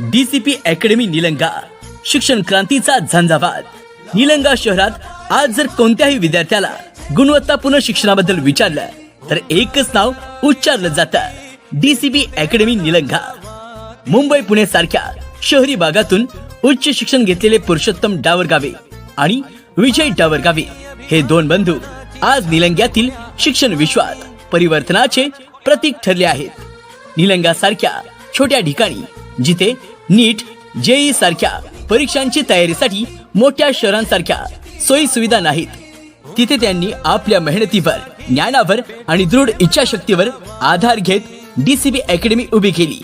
DCP academy Nilanga. शिक्षण क्रांतीचा झंझावात. निलंगा शहरात आज जर कोणत्याही विद्यार्थ्याला गुणवत्तापूर्ण शिक्षणाबद्दल विचारलं तर एकच नाव उच्चारलं जातं. DCP academy Nilanga. Mumbai Pune सारख्या शहरी भागातून उच्च शिक्षण घेतलेले पुरुषोत्तम डावरगावे आणि विजय डावरगावे हे दोन बंधू आज निलंग्यातील शिक्षण विश्वात परिवर्तनाचे प्रतीक ठरले आहेत. निलंगा सारख्या छोट्या ठिकाणी जिथे नीट जेई सारख्या परीक्षांची तयारीसाठी मोठ्या शहरांसारख्या सोयी सुविधा नाहीत. तिथे त्यांनी आपल्या मेहनतीवर ज्ञानावर आणि दृढ इच्छाशक्तीवर आधार घेत डीसीबी अकॅडमी उभी केली.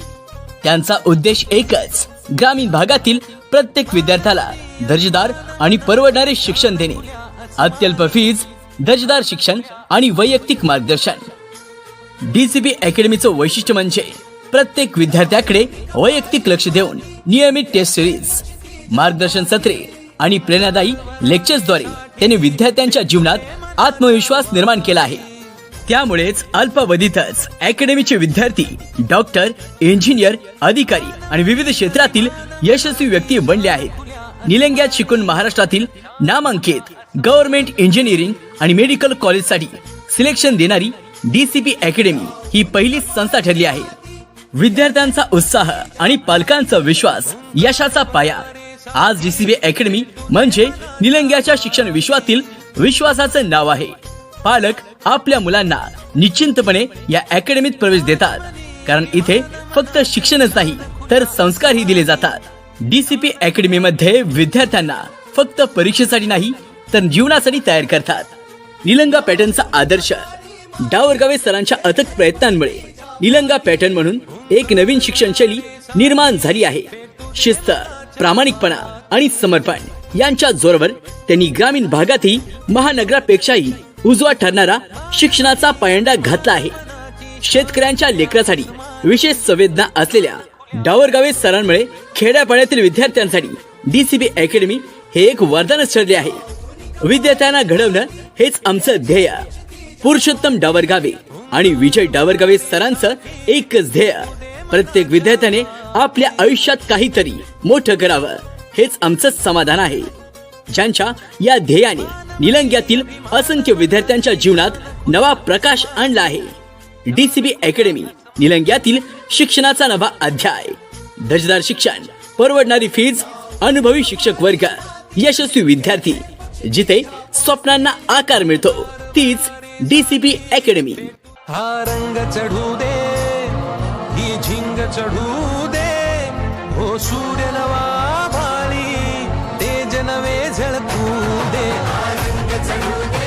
त्यांचा उद्देश एकच ग्रामीण भागातील प्रत्येक विद्यार्थ्याला दर्जेदार आणि परवडणारे शिक्षण देणे. अत्यल्प फीज दर्जेदार शिक्षण आणि वैयक्तिक मार्गदर्शन. डीसीबी अकॅडमीचं वैशिष्ट्य म्हणजे प्रत्येक विद्यार्थ्याकडे वैयक्तिक लक्ष देऊन नियमित टेस्ट सिरीज मार्गदर्शन सत्रे आणि प्रेरणादायी लेक्चर्सद्वारे त्यांनी विद्यार्थ्यांच्या जीवनात आत्मविश्वास निर्माण केला आहे. त्यामुळेच अल्पावधीतच अकॅडमीचे विद्यार्थी डॉक्टर इंजिनियर अधिकारी आणि विविध क्षेत्रातील यशस्वी व्यक्ती बनले आहेत. निलंग्यात शिकून महाराष्ट्रातील नामांकित गव्हर्नमेंट इंजिनिअरिंग आणि मेडिकल कॉलेजसाठी सिलेक्शन देणारी डीसीपी अकॅडमी ही पहिलीच संस्था ठरली आहे. विद्यार्थ्यांचा उत्साह आणि पालकांचा विश्वास यशाचा पाया. आज डीसीबी अकॅडमी म्हणजे निलंग्याच्या शिक्षण विश्वातील विश्वासाचं नाव आहे. पालक आपल्या मुलांना निश्चिंतपणे या अकॅडमीत प्रवेश देतात. कारण इथे फक्त शिक्षणच नाही तर संस्कारही दिले जातात. डीसीपी अकॅडमी मध्ये विद्यार्थ्यांना फक्त परीक्षेसाठी नाही तर जीवनासाठी तयार करतात. निलंगा पॅटर्नचा आदर्श डावरगावे सरांच्या अथक प्रयत्नांमुळे निलंगा पॅटर्न म्हणून एक नवीन शिक्षण शैली निर्माण झाली आहे. शिस्त प्रामाणिकपणा आणि समर्पण यांच्या जोरावर त्यांनी ग्रामीण भागातही महानगरापेक्षाही उजवा ठरणारा शिक्षणाचा पायंडा घातला आहे. शेतकऱ्यांच्या लेकरासाठी विशेष संवेदना असलेल्या डावरगावे सरांमुळे खेड्यापाड्यातील विद्यार्थ्यांसाठी डीसीबी अकॅडमी हे एक वरदानच ठरले आहे. विद्यार्थ्यांना घडवणं हेच आमचं ध्येय. पुरुषोत्तम डावरगावे आणि विजय डावरगावे सरांचं एकच ध्येय. प्रत्येक विद्यार्थ्याने आपल्या आयुष्यात काहीतरी मोठं करावं. हेच आमचं समाधान आहे. ज्यांच्या या ध्येयाने निलंग्यातील असंख्य विद्यार्थ्यांच्या जीवनात नवा प्रकाश आणला आहे. डीसीबी अकॅडमी निलंग्यातील शिक्षणाचा नवा अध्याय. दर्जेदार शिक्षण परवडणारी फीज अनुभवी शिक्षक वर्ग यशस्वी विद्यार्थी. जिथे स्वप्नांना आकार मिळतो तीच डीसीबी अकॅडमी. हा रंग चढू दे ही झिंग चढू दे. हो सूर्य नवा भाळी तेज नवे झळकू दे. हा रंग चढू दे